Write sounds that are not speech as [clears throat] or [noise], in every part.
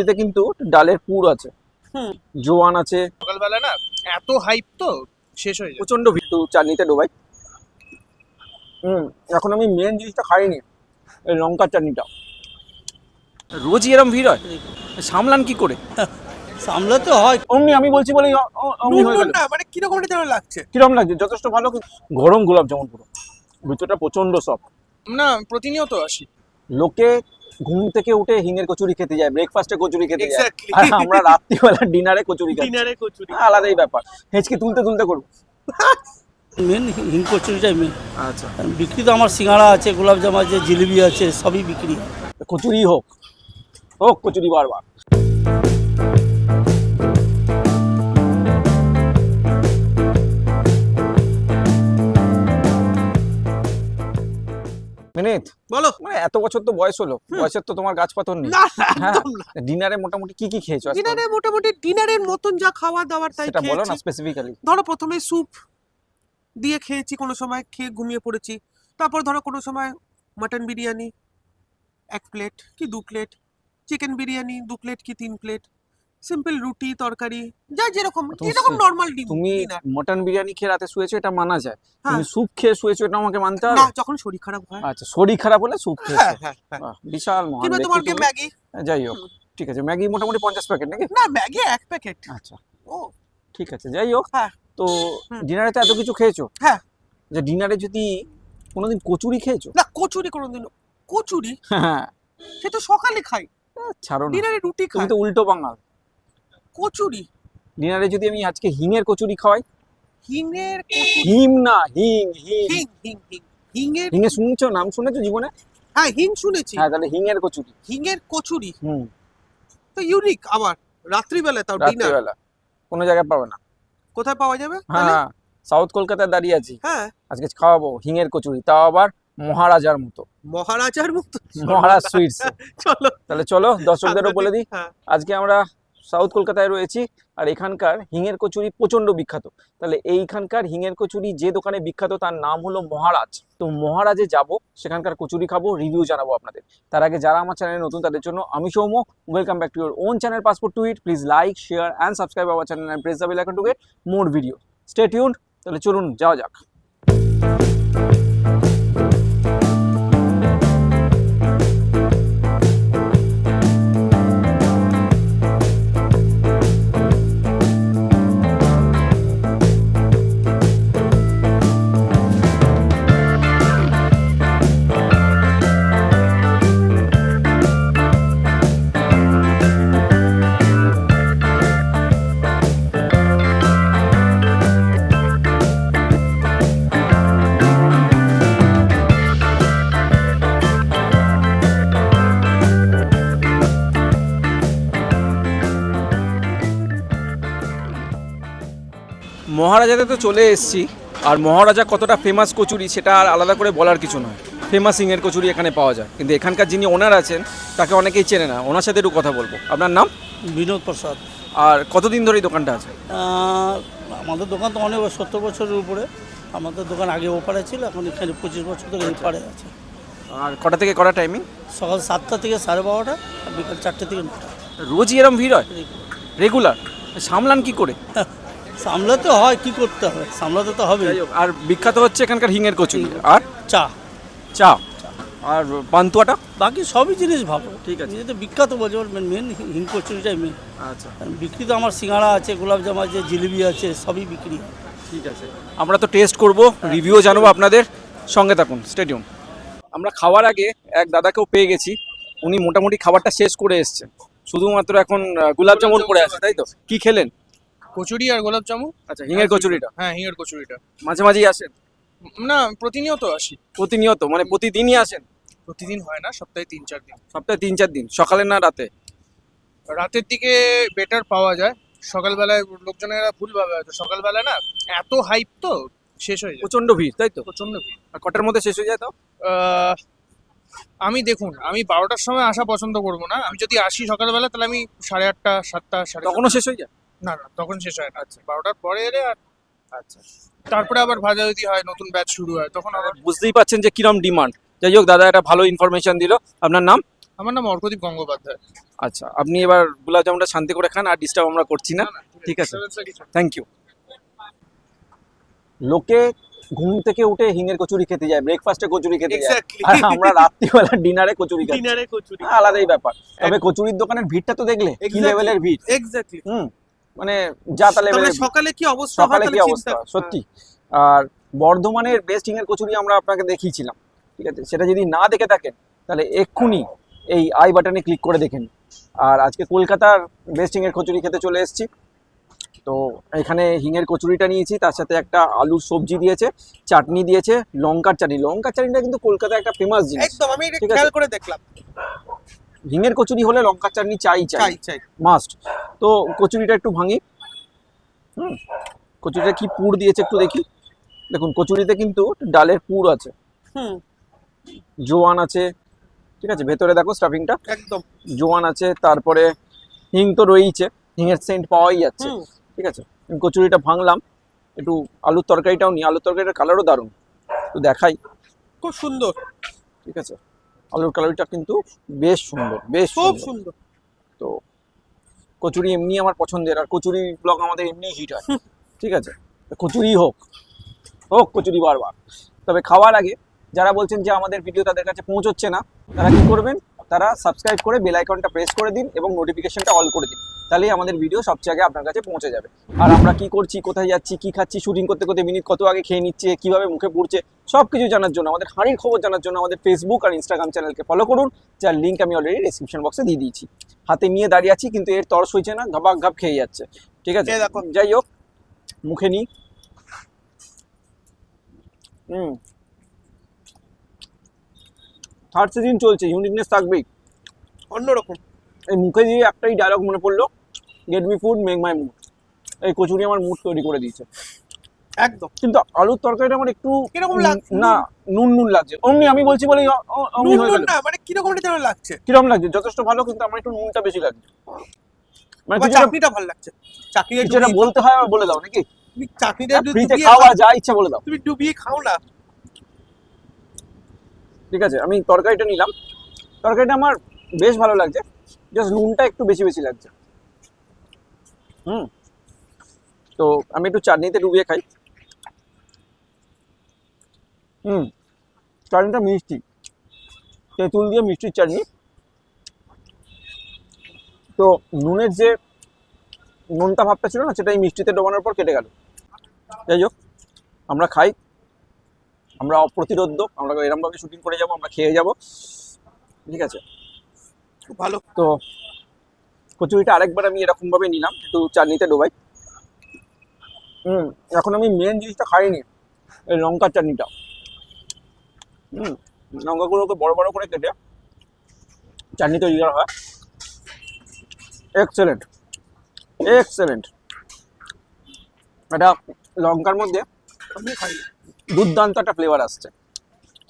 এতে কিন্তু ডালের পুর আছে। জোয়ান আছে। সকালবেলা না এত হাইপ তো শেষ হয়ে যায়। প্রচণ্ড ভিড় চাটনিতে ডোবাই হুম এখন আমি মেন জিনিসটা খাইনি এই লঙ্কার চাটনিটা। রোজই এরম ভিড় হয়? সামলান কি করে? সামলাতে হয়। অমনি আমি বলছি বলে অমনি হয়ে গেল। না মানে কীরকম যেন লাগছে? কিরম লাগছে? যথেষ্ট ভালো গরম গোলাপ জামুন পুরো। ভিতরটা প্রচণ্ড সফট না প্রতিনিয়ত আসি। লোকে ঘুম থেকে উঠে হিঙের কচুরি খেতে যায় ব্রেকফাস্টে কচুরি খেতে যায়। এক্স্যাক্টলি আর আমরা রাত্রিবেলা ডিনারে কচুরি খাই। ডিনারে কচুরি আলাদাই ব্যাপার। হেঁচকি তুলতে তুলতে করব। মেন হিং কচুরিটাই মেন আচ্ছা। বিক্রি তো আমার সিঙ্গাড়া আছে গোলাপজাম আছে জিলিপি আছে সবই বিক্রি। কচুরি হোক। হোক কচুরি বারবার। মিনিট বলো। মানে এত বছর তো বয়স হলো বয়সের তো তোমার গাছ পাথর নেই। হ্যাঁ ডিনারে মোটামুটি কি কি খেয়েছো ডিনারে মোটামুটি ডিনারের মতন যা খাওয়া দাওয়ার তাই সেটা বলো না স্পেসিফিক্যালি ধরো প্রথমে স্যুপ দিয়ে খেয়েছি কোনো সময় খেয়ে ঘুমিয়ে পড়েছি। তারপর ধরো কোনো সময় মাটন বিরিয়ানি এক প্লেট কি দু প্লেট চিকেন বিরিয়ানি দু প্লেট কি তিন প্লেট সিম্পল রুটি তরকারি যা যেরকম যেরকম নর্মাল তুমি মটন বিরিয়ানি খেয়ে রাতে শুয়েছো এটা মানা যায়। হ্যাঁ। তুমি স্যুপ খেয়ে শুয়েছো এটা আমাকে মানতে হবে? না যখন শরীর খারাপ হয়। আচ্ছা শরীর খারাপ হলে স্যুপ খেয়েছো হ্যাঁ হ্যাঁ বিশাল মহান কিংবা ব্যক্তি তোমাকে তুমি। ম্যাগি। যাই হোক ঠিক আছে ম্যাগি মোটামুটি পঞ্চাশ প্যাকেট নাকি? না ম্যাগি এক প্যাকেট আচ্ছা। ও। ঠিক আছে যাই হোক হ্যাঁ। তো ডিনারে তো এত কিছু খেয়েছো? হ্যাঁ। যে ডিনারে যদি কোনোদিন কচুরি খেয়েছো? না কচুরি কোনোদিন কচুরি হ্যাঁ। সে তো সকালে খাই ছাড়ো না। ডিনারে রুটি খাই তুমি তো উল্টো বাঙাল। কচুরি। ডিনারে যদি আমি আজকে হিঙের কচুরি খাওয়াই? হিঙের হিম না হিং হিং। হিং হিং হিং। হিঙের হিঙে শুনছো? নাম শুনেছো জীবনে? হ্যাঁ হিং শুনেছি। হ্যাঁ তাহলে হিঙের কচুরি। হিঙের কচুরি। হুম। তো ইউনিক আবার রাত্রিবেলা তাও ডিনার। রাত্রিবেলা। কোনো জায়গায় পাবে না। কোথায় পাওয়া যাবে হ্যাঁ সাউথ কলকাতায় দাঁড়িয়ে আছি। হ্যাঁ। আজকে খাওয়াবো হিঙের কচুরি। তাও আবার মহারাজার মতো। মহারাজার মতো। মহারাজ সুইটস। চলো। তাহলে চলো দর্শকদেরও বলে দিই। হ্যাঁ। আজকে আমরা সাউথ কলকাতায় রয়েছি, আর এখানকার হিঙের কচুরি প্রচণ্ড বিখ্যাত। তাহলে এইখানকার হিঙের কচুরি যে দোকানে বিখ্যাত, তার নাম হলো মহারাজ। তো মহারাজে যাব, সেখানকার কচুরি খাব রিভিউ জানাব আপনাদের। তার আগে যারা আমার চ্যানেলে নতুন, তাদের জন্য আমি Soum welcome back to your own channel passport to eat please like share and subscribe our channel and press the bell icon to get more video stay tuned তাহলে চলুন, যাওয়া যাক। মহারাজাতে তো চলে এসেছি আর মহারাজা কতটা ফেমাস কচুরি সেটা আর আলাদা করে বলার কিছু নয়। ফেমাস সিংয়ের কচুরি এখানে পাওয়া যায় কিন্তু এখানকার যিনি ওনার আছেন তাকে অনেকেই চেনে না ওনার সাথে একটু কথা বলব। আপনার নাম? বিনোদ প্রসাদ। আর কতদিন ধরে এই দোকানটা আছে? আমাদের দোকান তো অনেক সত্তর বছরের উপরে। আমাদের দোকান আগে ওপারে ছিল এখন এখানে পঁচিশ বছর ধরে এপারে আছে। আর কটা থেকে কটা টাইমিং সকাল সাতটা থেকে সাড়ে বারোটা আর বিকাল চারটে থেকে নটা। রোজই এরম ভিড় হয়? রেগুলার সামলান কি করে? [laughs] সামলাতে হয় কি করতে হবে? সামলাতে তো হবে আর বিখ্যাত হচ্ছে এখানকার হিঙের কচুরি আর? চা। চা। আর পান্তুয়াটা? বাকি সবই জিনিস ভালো। ঠিক আছে। যেহেতু বিখ্যাত বলছে মেন হিং কচুরিটাই মেন আচ্ছা। বিক্রি তো আমার সিঙ্গাড়া আছে গোলাপজাম আছে জিলিপি আছে সবই বিক্রি। ঠিক আছে। আমরা তো টেস্ট করব রিভিউ জানাব আপনাদের। সঙ্গে থাকুন স্টেডিয়াম আমরা খাওয়ার আগে এক দাদাকেও পেয়ে গেছি। উনি মোটামুটি খাবারটা শেষ করে এসছেন। শুধুমাত্র এখন আহ, গোলাপ জামুন পড়ে আছে তাই তো? কি খেলেন? কচুরি আর গোলাপ জামু। আচ্ছা হিঙের কচুরিটা? হ্যাঁ হিঙের কচুরিটা। মাঝে মাঝেই আসেন? না প্রতিনিয়ত আসি। প্রতিনিয়ত মানে প্রতিদিনই আসেন? প্রতিদিন হয় না সপ্তাহে তিন চার দিন। সপ্তাহে তিন চার দিন সকালে না রাতে? রাতের দিকে বেটার পাওয়া যায়। সকালবেলায় লোকজনেরা ভুল ভাবে হয়তো সকালবেলা না এত হাইপ তো শেষ হয়ে যায়। প্রচণ্ড ভিড় তাই তো? প্রচণ্ড ভিড়। আর কটার মধ্যে শেষ হয়ে যায় তো আমি দেখুন আমি বারোটার সময় আসা পছন্দ করব না। আমি যদি আসি সকালবেলা তাহলে আমি সাড়ে আটটা সাতটা সাড়ে তখনও শেষ হয়ে যায়? না না তখন শেষ হয় না। আচ্ছা বারোটার পরে এলে আর আচ্ছা। তারপরে আবার ভাজা যদি হয় নতুন ব্যাচ শুরু হয় তখন আবার বুঝতেই পাচ্ছেন যে কিরম ডিমান্ড যাই হোক দাদা একটা ভালো ইনফরমেশন দিল। আপনার নাম? আমার নাম অর্কদীপ গঙ্গোপাধ্যায়। আচ্ছা আপনি এবার গুলাব জামুনটা শান্তি করে খান আর ডিস্টার্ব আমরা করছি না। ঠিক আছে। থ্যাংক ইউ লোকে ঘুম থেকে উঠে হিঙের কচুরি খেতে যায় ব্রেকফাস্টে কচুরি খেতে যায়। আর আমরা রাত্রিবেলা ডিনারে কচুরি খাই ডিনারে কচুরি। আলাদাই ব্যাপার। তবে কচুরির দোকানের ভিড়টা তো দেখলে কি লেভেলের ভিড়। Exactly hmm. মানে যা তাহলে সকালে কি অবস্থা সকালে কি অবস্থা? সত্যি। আর বর্ধমানের বেস্ট হিঙের কচুরি আমরা আপনাকে দেখিয়েছিলাম ঠিক আছে? সেটা যদি না দেখে থাকেন তাহলে এক্ষুনি এই আই বাটনে ক্লিক করে দেখেন আর আজকে কলকাতার বেস্ট হিঙের কচুরি খেতে চলে এসেছি। তো এখানে হিঙের কচুরিটা নিয়েছি তার সাথে একটা আলুর সবজি দিয়েছে চাটনি দিয়েছে লঙ্কার চাটনি। লঙ্কার চাটনিটা কিন্তু কলকাতায় একটা ফেমাস জিনিস একদম আমি। খেয়াল করে দেখলাম। হিঙের কচুরি হলে লঙ্কার চাটনি চাই চাই। চাই মাস্ট তো কচুরিটা একটু ভাঙি। হুম। কচুরিটা কি পুর দিয়েছে একটু দেখি। দেখুন কচুরিতে কিন্তু ডালের পুর আছে। হুম। জোয়ান আছে। ঠিক আছে ভেতরে দেখো স্টাফিংটা। একদম। জোয়ান আছে তারপরে হিং তো রয়েইছে। হিঙের সেন্ট পাওয়াই যাচ্ছে। ঠিক আছে কচুরিটা ভাঙলাম। একটু আলুর তরকারিটাও নিই। আলুর তরকারিটার কালারও দারুণ। একটু দেখাই। খুব সুন্দর। ঠিক আছে। আলুর কালারটা কিন্তু বেশ সুন্দর বেশ খুব সুন্দর। তো কচুরি এমনি আমার পছন্দের আর কচুরি ব্লগ আমাদের এমনি হিট হয়। ঠিক আছে? কচুরি হোক হোক কচুরি বারবার। তবে খাওয়ার আগে যারা বলছেন যে আমাদের ভিডিও তাদের কাছে পৌঁছচ্ছে না তারা কি করবেন? তারা সাবস্ক্রাইব করে বেল আইকনটা প্রেস করে দিন এবং নোটিফিকেশনটা অল করে দিন। তাহলেই আমাদের ভিডিও সবচেয়ে আগে আপনার কাছে পৌঁছে যাবে। আর আমরা কি করছি কোথায় যাচ্ছি কি খাচ্ছি শুটিং করতে করতে মিনিট কত আগে খেয়ে নিচ্ছে কীভাবে মুখে পড়ছে সব কিছু জানার জন্য আমাদের হাঁড়ির খবর জানার জন্য আমাদের ফেসবুক আর ইনস্টাগ্রাম চ্যানেলকে ফলো করুন যার লিঙ্ক আমি অলরেডি ডিসক্রিপশন বক্সে দিয়ে দিয়েছি। হাতে নিয়ে দাঁড়িয়ে আছি কিন্তু এর তরস হয়েছে না ঘাবাক ঘাপ খেয়ে যাচ্ছে। ঠিক আছে। যাই হোক মুখে নিই হুম। থার্ড সিজন চলছে ইউনিকনেস থাকবেই। অন্যরকম। এই মুখে দিয়ে একটাই ডায়লগ মনে পড়ল get me food make my mood এই কচুরি আমার মুড তৈরি করে দিয়েছে। একদম। কিন্তু আলুর তরকারিটা আমার একটু কীরকম লাগছে? না নুন নুন লাগছে। অমনি আমি বলছি বলে অমনি হয়ে গেল। না মানে কীরকম যেন লাগছে? কিরম লাগছে? যথেষ্ট ভালো কিন্তু আমার একটু নুনটা বেশি লাগছে। মানে চাটনিটা ভালো লাগছে। কিছুটা ডুবিয়ে- বলতে হয় বলে দাও নাকি? তুমি চাটনিটা ফ্রিতে ডুবিয়ে খাও খাও, আর যা ইচ্ছা বলে দাও। তুমি ডুবিয়ে খাও না। ঠিক আছে? আমি তরকারিটা নিলাম। তরকারিটা আমার বেশ ভালো লাগছে। জাস্ট নুনটা একটু বেশি বেশি লাগছে। হুম। তো আমি একটু চাটনিতে ডুবিয়ে খাই। হুম। চাটনিটা মিষ্টি। তেঁতুল দিয়ে মিষ্টির চাটনি। তো নুনের যে নুনটা ভাবটা ছিল না, সেটা এই মিষ্টিতে ডোবানোর পর কেটে গেল। যাই হোক, আমরা খাই। আমরা অপ্রতিরোধ আমরা এরমভাবে শুটিং করে যাব আমরা খেয়ে যাব। ঠিক আছে? খুব ভালো। তো কচুরিটা আরেকবার আমি এরকম ভাবে নিলাম একটু চাটনিতে ডোবাই। হুম এখন আমি মেন জিনিসটা খাইনি এই লঙ্কার চাটনিটা। হুম লঙ্কাগুলোকে বড় বড় করে কেটে চাটনি তৈরি করা হয়। এক্সেলেন্ট এক্সেলেন্ট এটা লঙ্কার মধ্যে আমি খাই দুর্দান্ত একটা ফ্লেভার আসছে।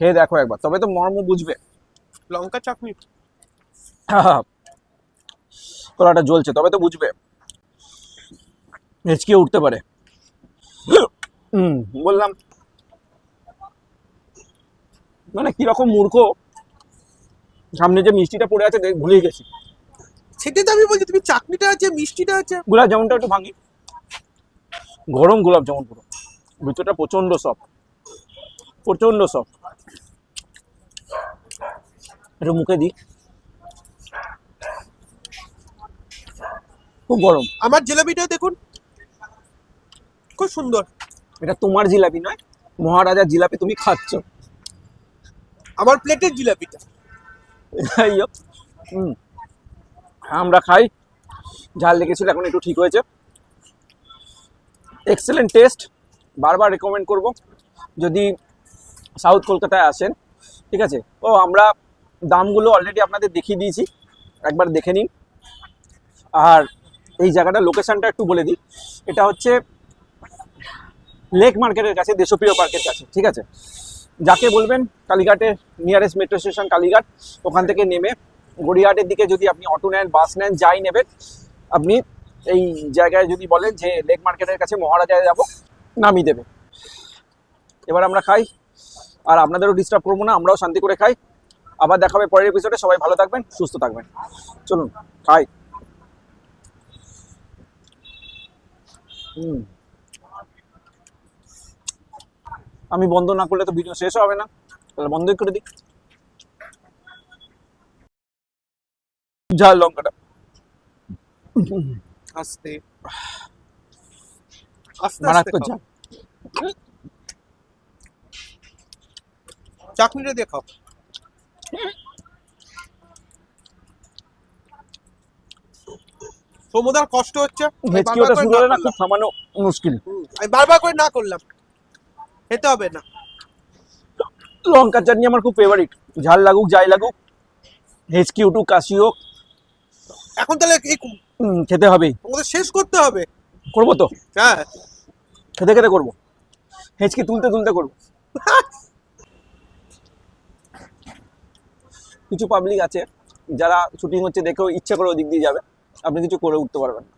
খেয়ে দেখো একবার তবে তো মর্ম বুঝবে। লঙ্কা চাটনি। [laughs] কলাটা জ্বলছে তবে তো বুঝবে। হেঁচকিয়ে উঠতে পারে। [clears throat] হুম বললাম। মানে কীরকম মূর্খ। সামনে যে মিষ্টিটা পড়ে আছে দেখ ভুলেই গেছি। সেটাই তো আমি বলছি তুমি চাটনিটা আছে মিষ্টিটা আছে। গোলাপ জামুনটা একটু ভাঙি। গরম গোলাপ জামুন পুরো। ভিতরটা প্রচণ্ড সফট প্রচণ্ড সফট একটু মুখে দিই। খুব গরম। আমার জিলাপিটা দেখুন। খুব সুন্দর। এটা তোমার জিলাপি নয় মহারাজার জিলাপি তুমি খাচ্ছ। আমার প্লেটের জিলাপিটা। হুম। আমরা খাই। ঝাল লেগেছিল এখন একটু ঠিক হয়েছে। এক্সেলেন্ট টেস্ট বারবার রেকমেন্ড করব। যদি সাউথ কলকাতায় আসেন, ঠিক আছে? ও আমরা দামগুলো অলরেডি আপনাদের দেখিয়ে দিয়েছি, একবার দেখে নিন। আর এই জায়গাটা লোকেশানটা একটু বলে দিই। এটা হচ্ছে লেক মার্কেটের কাছে, দেশপ্রিয় পার্কের কাছে, ঠিক আছে? যাকে বলবেন কালীঘাটের নিয়ারেস্ট মেট্রো স্টেশন কালীঘাট। ওখান থেকে নেমে গড়িয়াহাটের দিকে যদি আপনি অটো নেন বাস নেন, যাই নেবেন, আপনি এই জায়গায় যদি বলেন যে লেক মার্কেটের কাছে মহারাজায় যাব, নামিয়ে দেবে। এবার আমরা খাই। আর আপনাদেরও ডিস্টার্ব করব না আমরাও শান্তি করে খাই। আবার দেখা হবে পরের এপিসোডে সবাই ভালো থাকবেন সুস্থ থাকবেন। চলুন খাই। আমি বন্ধ না করলে তো ভিডিও শেষ হবে না। তাহলে বন্ধই করে দিই। ঝাল লঙ্কাটা। আস্তে। আস্তে আস্তে মারাত্মক খাও। ঝাল চাটনিটা দিয়ে খাও। সমুদার কষ্ট হচ্ছে। ভেজকি ওটা শুরু হলে না খুব থামানো মুশকিল। আমি বারবার করে না করলাম। খেতে হবে না। লঙ্কার চাটনি আমার খুব ফেভারিট ঝাল লাগুক যাই লাগুক হেচকি উঠুক কাশি হোক এখন তাহলে এই খেতে হবেই আমাদের শেষ করতে হবে। করব তো? হ্যাঁ। খেতে খেতে করব। হেঁচকি তুলতে তুলতে করব। [laughs] কিছু পাবলিক আছে, যারা শুটিং হচ্ছে দেখেও ইচ্ছা করে ওদিক দিয়ে যাবে। আপনি কিছু করে উঠতে পারবেন না।